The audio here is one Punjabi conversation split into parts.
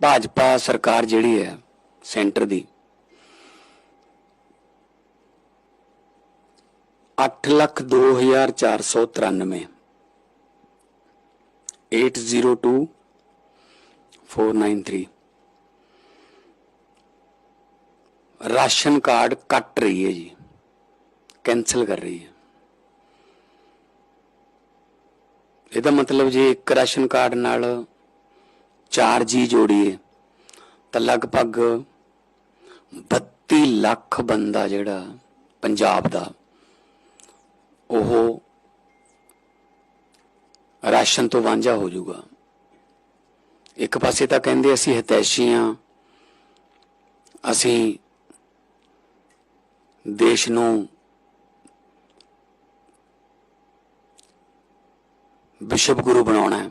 ਭਾਜਪਾ ਸਰਕਾਰ ਜਿਹੜੀ ਹੈ, ਸੈਂਟਰ ਦੀ 8 ਲੱਖ 2493 802 493 ਰਾਸ਼ਨ ਕਾਰਡ ਕੱਟ ਰਹੀ ਹੈ ਜੀ ਕੈਨਸਲ ਕਰ ਰਹੀ ਹੈ। ਇਹਦਾ ਮਤਲਬ ਜੇ ਇੱਕ ਰਾਸ਼ਨ ਕਾਰਡ ਨਾਲ ਚਾਰ ਜੀ ਜੋੜੀਏ ਤਾਂ ਲਗਭਗ 32 ਲੱਖ ਬੰਦਾ ਜਿਹੜਾ ਪੰਜਾਬ ਦਾ, ਉਹ ਰਾਸ਼ਨ ਤੋਂ ਵਾਂਝਾ ਹੋ ਜਾਊਗਾ। ਇੱਕ ਪਾਸੇ ਤਾਂ ਕਹਿੰਦੇ ਅਸੀਂ ਹਿਤੈਸ਼ੀ ਹਾਂ ਅਸੀਂ ਦੇਸ਼ ਨੂੰ ਵਿਸ਼ਵ ਗੁਰੂ ਬਣਾਉਣਾ ਹੈ।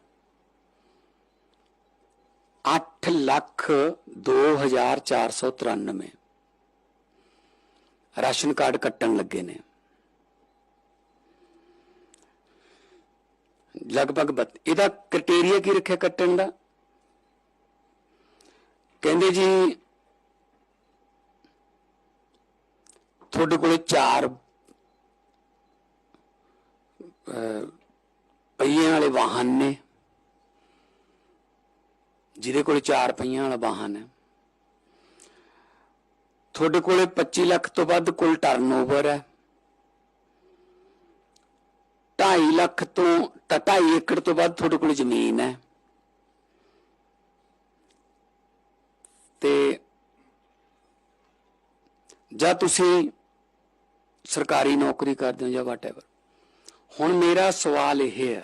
ਅੱਠ ਲੱਖ 2493 ਰਾਸ਼ਨ ਕਾਰਡ ਕੱਟਣ ਲੱਗੇ ਨੇ। ਲਗਭਗ ਇਹਦਾ ਕ੍ਰਾਈਟੇਰੀਆ ਕੀ ਰੱਖਿਆ ਕੱਟਣ ਦਾ? ਕਹਿੰਦੇ ਜੀ, ਤੁਹਾਡੇ ਕੋਲੇ ਚਾਰ ਪਹੀਆਂ ਵਾਲੇ ਵਾਹਨ ਨੇ। ਜਿਹਦੇ ਕੋਲ ਚਾਰ ਪਹੀਆਂ ਵਾਲਾ ਵਾਹਨ ਹੈ। ਤੁਹਾਡੇ ਕੋਲੇ 25 ਲੱਖ ਤੋਂ ਵੱਧ ਕੁੱਲ ਟਰਨਓਵਰ ਹੈ। 2.5 ਲੱਖ ਤੋਂ ਤਾਂ 2.5 ਏਕੜ ਤੋਂ ਵੱਧ ਤੁਹਾਡੇ ਕੋਲ ਜ਼ਮੀਨ ਹੈ। ਤੇ ਜਾਂ ਤੁਸੀਂ ਸਰਕਾਰੀ ਨੌਕਰੀ ਕਰਦੇ ਹੋ ਜਾਂ ਵਾਟਐਵਰ ਹੁਣ ਮੇਰਾ ਸਵਾਲ ਇਹ ਹੈ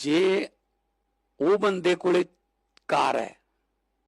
ਜੇ ਉਹ ਬੰਦੇ ਕੋਲੇ ਕਾਰ ਹੈ